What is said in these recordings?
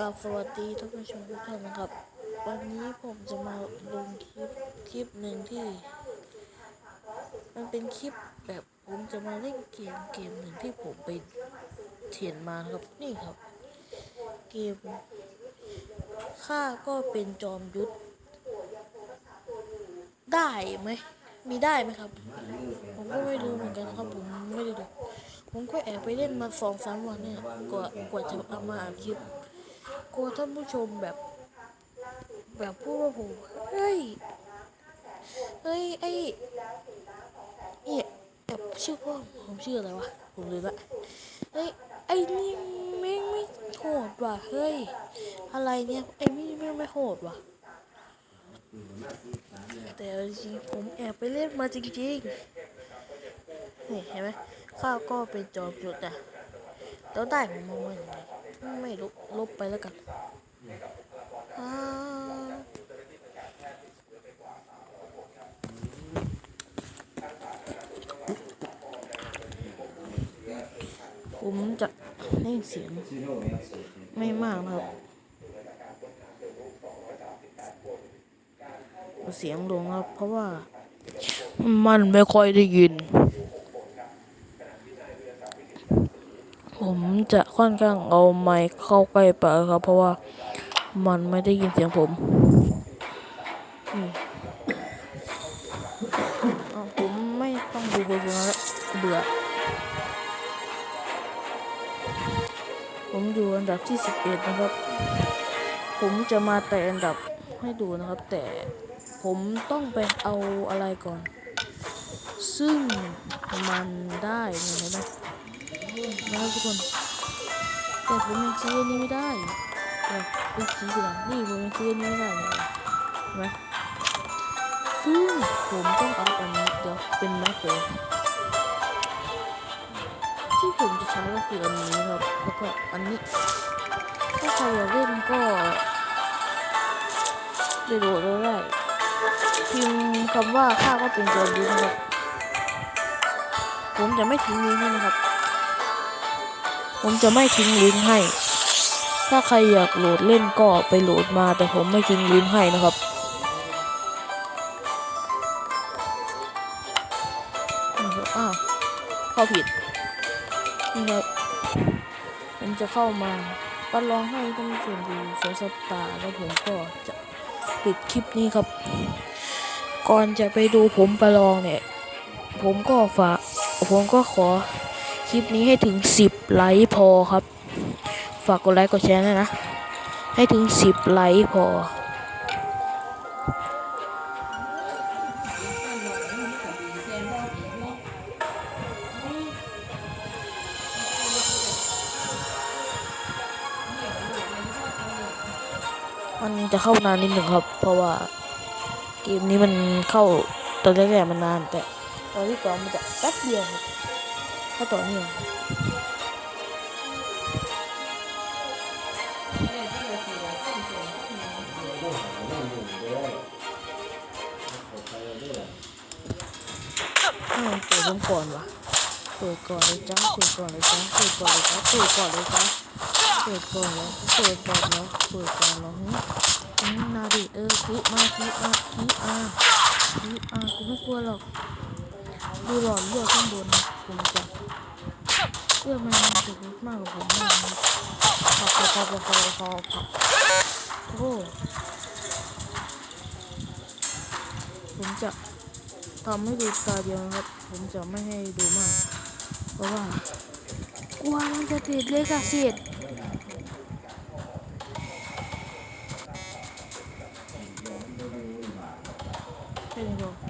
กับสวัสดีท่านผู้ชมทุกท่านนะครับ วันนี้ผมจะมาลงคลิปคลิปหนึ่งที่ มันเป็นคลิปแบบผมจะมาเล่นเกมเกมหนึ่งที่ผมไปเถียนมาครับนี่ครับ เกมข้าก็เป็นจอมยุทธได้ไหมมีได้ไหมครับ ผมก็ไม่รู้เหมือนกันครับผมไม่ได้ดูผมก็แอบไปเล่นมาสองสามวันเนี่ยกว่ากว่าจะเอามาอัดคลิป กลัวท่านผู้ชมแบบ แบบพูดว่าผมเฮ้ยเฮ้ยไอ้เนี่ยแบบชื่อพ่อผมชื่ออะไรวะผมลืมละเฮ้ยไอ้นี่แม่ไม่โหดว่ะเฮ้ยอะไรเนี่ยไอ้นี่แม่ไม่โหดว่ะแต่จริงผมแอบไปเล่นมาจริงๆนี่เห็นไหมข้าวก็เป็นจอมยุทธอะแล้วได้ผมมาว่าอย่างไร ไม่รู้ลบไปแล้วกันผมจะเล่นเสียงไม่มากนะครับเสียงลงครับเพราะว่ามันไม่ค่อยได้ยิน ผมจะค่อนข้างเอาไมค์เข้าใกล้ปากครับ เพราะว่ามันไม่ได้ยินเสียงผมผมไม่ต้องดูโฆษณาแล้วเบื่อ ผมอยู่อันดับที่ 11 นะครับ ผมจะมาแต่อันดับให้ดูนะครับ แต่ผมต้องไปเอาอะไรก่อน ซึ่งมันได้เห็นไหม นะครับทุกคนแต่ผมยังซื้อนี้ไม่ได้เออดูสีดีกว่านี่ผมยังซื้อนี้ไม่ได้เลยเห็นไหมซึ่งผมต้องเอาอันนี้เดี๋ยวเป็นแม็กเลยที่ผมจะใช้ก็คืออันนี้ครับแล้วก็อันนี้ถ้าใครอยากเล่นก็ไปโหลดได้พิมพ์คำว่าข้าก็เป็นจอมยุทธนะครับผมจะไม่ทิ้งลิงก์ให้นะครับ ผมจะไม่ทิ้งลิงก์ให้ ถ้าใครอยากโหลดเล่นก็ไปโหลดมา แต่ผมไม่ทิ้งลิงก์ให้นะครับ อ้าวเข้าผิด นี่ครับ ผมจะเข้ามาก็ลองให้ท่านผู้ชมดูสองสัปดาห์แล้วผมก็จะปิดคลิปนี้ครับ ก่อนจะไปดูผมประลองเนี่ย ผมก็ฝากผมก็ขอ คลิปนี้ให้ถึง 10 ไลค์พอครับ ฝากกดไลค์กดแชร์ด้วยนะ ให้ถึง 10 ไลค์พอ มันจะเข้านานนิดหนึ่งครับ เพราะว่าเกมนี้มันเข้าตอนแรกๆมันนานแต่ตอนที่สองมันจะแป๊บเดียวครับ ถ้าต่อเนื่องอ้าวเปิดก่อนวะเปิดก่อนเลยจ้าเปิดก่อนเลยจ้าเปิดก่อนเลยจ้าเปิดก่อนเลยจ้าเปิดก่อนแล้วเปิดก่อนแล้วเปิดก่อนแล้วหึอืมนาดิเออคิมาคิมาคิอาคิอากูไม่กลัวหรอก ดูหลอดเลือดข้างบนผมจะเลือดมันจะลดมากกว่าผมมากนะพอพอพอพอพอพอพอโอ้ผมจะทำให้ดูตาเดียวนะครับ ผมจะไม่ให้ดูมาก เพราะว่ากลัวมันจะติดเลขสิทธิ์ใช่ไหมครั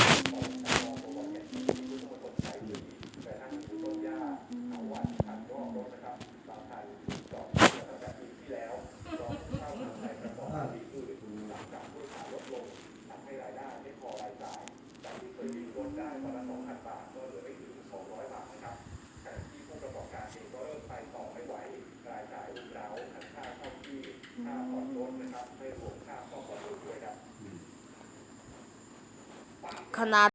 ขนาด